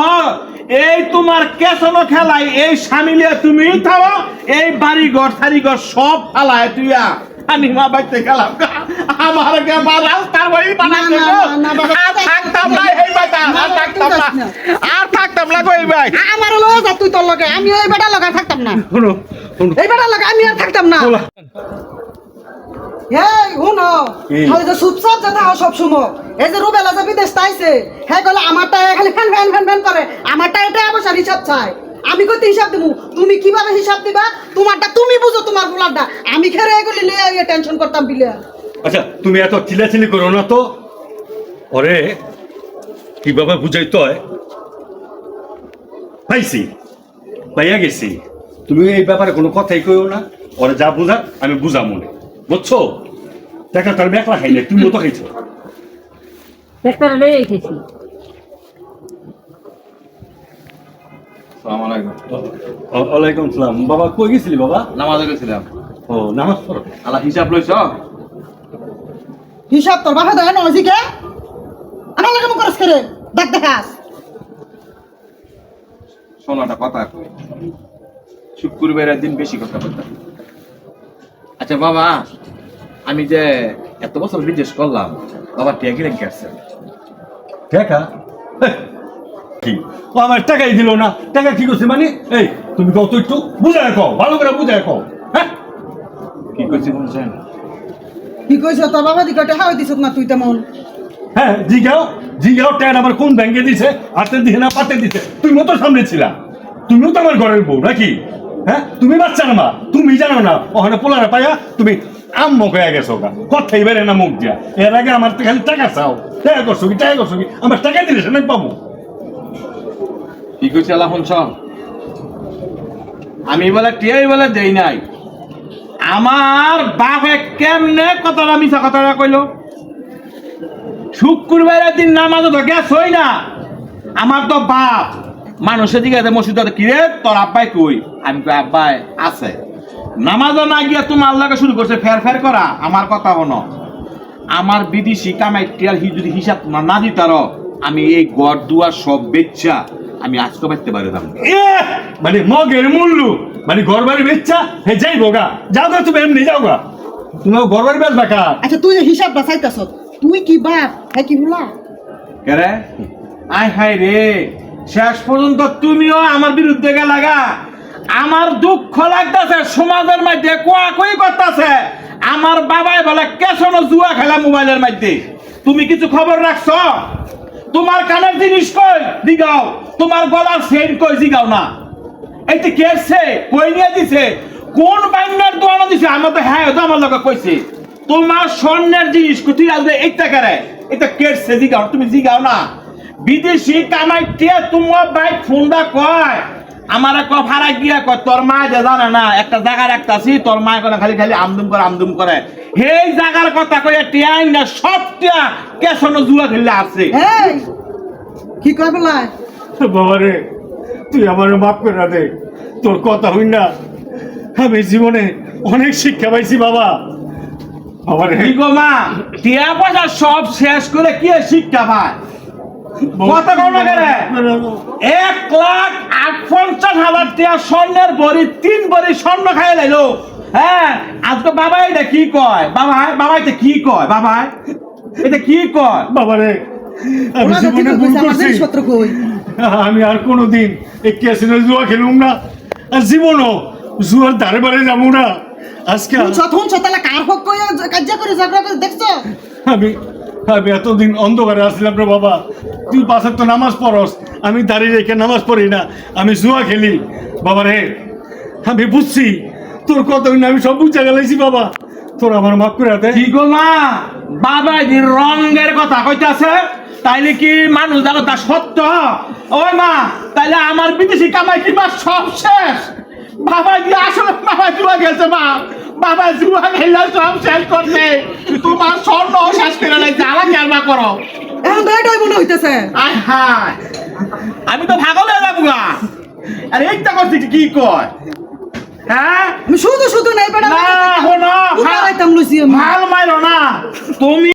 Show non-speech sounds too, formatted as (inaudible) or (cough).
হোক এই তোমার কেসনো খেলায় এই সামিলিয়া তুমি থাও এই বাড়ি ঘর সারি ঘর সব ফালায় তুইয়া বাইতে আমার কে আর থাকতাম না এই বাইটা আর বাবা, থাকতাম তুই না। যাস না। আর থাকতাম না গো ভাই? আমার লয়ে যা তুই তোর লগে। আমি বেটা লগে থাকতাম না। শুনো শুনো। এই বেটা লগে আমি আর থাকতাম না। এই শুনো। কি? ওই যে সুপসাপ যে থাকো সব সময়। এই যে রুবেলা যে বিদেশ তাইছে হ্যাঁ গেলে আমারটা খালি ফ্যান ফ্যান ফ্যান ফ্যান করে। আমারটা এটা হিসাব চাই। আমি কইতে হিসাব দেবো তুমি কীভাবে হিসাব দিবা? তোমারটা তুমি বুঝো তোমার বুলারটা আমি খেরে এগুলি লিয়ে টেনশন করতাম বিলে। আচ্ছা তুমি এত চিলাচিলি করো না তো? ওরে কীভাবে বুঝাইতে হয়? পাইছি পাইয়া গেছি। তুমি এই ব্যাপারে কোনো কথাই কইও না। ওরা যা বুঝার আমি বুঝা মনে বুঝছ? দেখা তার একলা খাই না তুমিও তো খাইছো। ডাক্তার লয়ে সালাম ওয়ালাইকুম সালাম। বাবা কই গেছিলি বাবা? নামাজে গেছিলাম। ও নামাজ পড়ো। আলা হিসাব লইছ? হিসাব তোর দেয় ওজিকে আমার লাগে মুখ করস করে। দেখ দেখাস। শোনাটা কথা শুক্রবারের দিন বেশি কথা বলতাম। আচ্ছা বাবা আমি যে এত বছর বিদেশ করলাম বাবা টিয়া রেখে আসছে টাকা? কি? ও আমার টাকাই দিল না। টাকা কি করছে মানে? এই তুমি কত একটু বুঝায় কও ভালো করে বুঝায় কও। হ্যাঁ কি করছি বলছেন কি কইছ? তোর বাবা দিকে টাকা দিছ না তুই তেমন। হ্যাঁ জিগাও জিগাও ট্যান আমার কোন ব্যাংকে দিছে হাতে দিয়ে না পাতে দিছে। তুমিও তো সামনে ছিলা। তুমিও তো আমার ঘরের বউ নাকি? হ্যাঁ তুমি বাচ্চা না মা। তুমি জানো না, ওখানে পোলারে পাইয়া তুমি আম্ম হয়ে গেছো গা। কথাই বেড়ে না মুখ দিয়া। এর আগে আমার তো খালি টাকা চাও। টাকা করছ কি, টাকা করছ কি? আমার টাকা দিলে সে পাবো। কি শুনছ? আমি বলে টিয়াই বলে দেই নাই। আমার বাপে কেমনে কথাটা মিছা কথাটা কইলো? শুক্রবারের দিন নামাজ তো গ্যাস হই না। আমার তো বাপ। মানুষের দিকে মসজিদে কিরে তোর আব্বাই কই? আমি কই, আব্বাই, আছে। নামাজও না গিয়া তুমি আল্লাহকে শুরু করছে ফের ফের করা আমার কথা হনো আমার বিদেশি কামাই টিয়ার হি যদি হিসাব না দিতার আমি এই গড় দুয়ার সব বেচ্চা আমি আজকে পাইতে পারি দাম এ মানে মগের মূল্য মানে ঘর বাড়ি বেচ্চা হে যাই গা যাও গা তুমি এমনি যাও গা। তুমি ঘর বাড়ি বেচবা কা? আচ্ছা তুই যে হিসাবটা চাইতাছ তুই কি বাপ হ্যাঁ কি বুলা কেরে আয় হায় রে শেষ পর্যন্ত তুমিও আমার বিরুদ্ধে গেলাগা আমার দুঃখ লাগতেছে, সমাজের মধ্যে কোয়া কই করতেছে। আমার বাবাই বলে কেসন জুয়া খেলা মোবাইলের মধ্যে। তুমি কিছু খবর রাখছো? তোমার কানের জিনিস কই? দিগাও তোমার গলার সেন কই? দিগাও না। এইটা কেছে কই নিয়ে দিছে। কোন বাইন্ডার দোয়ানো দিছে? আমার তো হ্যাঁ তো আমার লগে কইছে। তোমার স্বর্ণের জিনিস তুই আসবে এইটা করে? এটা কেছে, জিগাও। তুমি জিগাও না। বিদেশি কামাইতে তোমার ভাই ফোনটা কয়? আমার এক ভাড়া গিয়া কয় তোর মা যে জানে না একটা জায়গা রাখতাছি তোর মা করে খালি খালি আমদুম করে আমদুম করে। সেই জায়গার কথা কয়ে টিয়াই না সব টিয়া কেসন জুয়া খেললে আছে এই কি কয় বলাই বাবা রে তুই আমার মাফ করে দে। তোর কথা হই না। আমি জীবনে অনেক শিক্ষা পাইছি বাবা। বাবা রে কি গো মা টিয়া পয়সা সব শেষ করে কি শিক্ষা পায়? কত করে এক লাখ আট পঞ্চাশ হাজার টিয়া স্বর্ণের বড়ি তিন বড়ি স্বর্ণ খাই লাইলো। হ্যাঁ আজকে বাবা এটা কি কয়? বাবা বাবা এটা কি কয়? বাবা এটা কি কয়? বাবা রে আমি জীবনে ভুল করছি। (laughs) আমি আর কোনোদিন এই ক্যাসিনো জুয়া খেলুম না। আর জীবনও জুয়ার ধারে বারে যাব না। আজকে ছতালা কার হক কই কাজ্জা করে ঝগড়া করে দেখছ? আমি আমি এতদিন অন্ধকারে আসলাম রে বাবা। তুই পাশের তো নামাজ পড়স, আমি দাঁড়িয়ে রেখে নামাজ পড়ি না, আমি জুয়া খেলি। বাবা রে, আমি বুঝছি, তোর কথা আমি সব বুঝে গেলাইছি বাবা। তোর আমার মাফ করে দে। কি গো মা? বাবা যে রঙের কথা কইতাছে, তাইলে কি মানুষ দেখো তা সত্য? ওই মা, তাইলে আমার বিদেশি কামাই কিংবা সব শেষ? বাবা দিয়ে আসলে বাবা জুয়া গেছে মা। বাবা জুয়া খেললে সব শেষ করছে। তোমার স্বর্ণ শেষ করে নাই জ্বালা করো? এখন তো এটাই মনে হইতেছে। আয় হায়। আমি তো ভাগল হয়ে যাব গা। আরে এইটা করছি কি- কয়? হ্যাঁ? শুধু শুধু নাই বেটা না হো না উঠাইতাম লুচি আমি। ভালো মাইরো না। তুমি